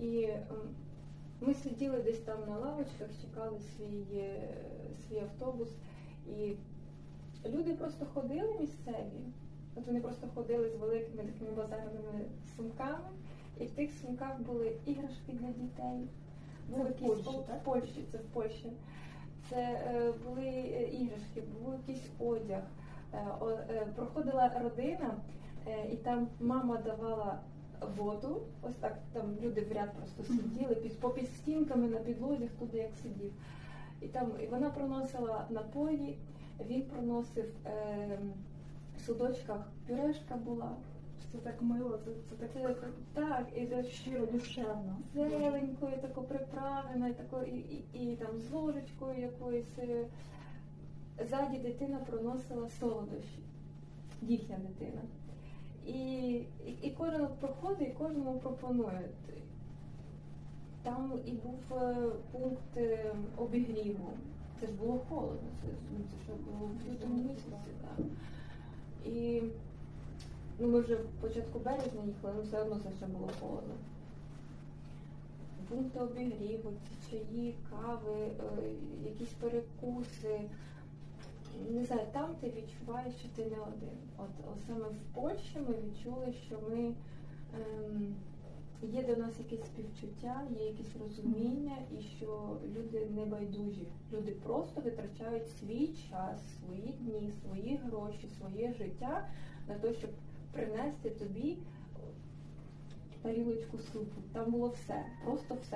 І ем, ми сиділи десь там на лавочках, чекали свій, е, свій автобус. І люди просто ходили місцеві. От вони просто ходили з великими такими базарними сумками, і в тих сумках були іграшки для дітей. Це Були в якісь Польщі, так? в Польщі, це в Польщі. Це е, були е, іграшки, був якийсь одяг. Е, е, проходила родина, е, і там мама давала воду. Ось так там люди в ряд просто сиділи під попід стінками на підлозі, хто як сидів. І там і вона приносила напої, він приносив е, в судочках пюрешка була. Це так мило, це, це так Це, так, і це щиро, душевно. зеленькою, тако приправлена, і, тако, і, і, і там з ложечкою якоюсь. е. Ззаді дитина проносила солодощі, їхня дитина. Кожен проходить, і кожному пропонує. Там і був е, пункт е, обігріву. Це ж було холодно, це, це ж було в лютому місяці. Так. І ну, ми вже в початку березня їхали, але все одно це ще було холодно. Пункти обігріву, ці чаї, кави, е, якісь перекуси. Не знаю, там ти відчуваєш, що ти не один. От, саме в Польщі ми відчули, що ми ем, є до нас якесь співчуття, є якесь розуміння, і що люди не байдужі. Люди просто витрачають свій час, свої дні, свої гроші, своє життя на те, щоб принести тобі тарілочку супу. Там було все, просто все.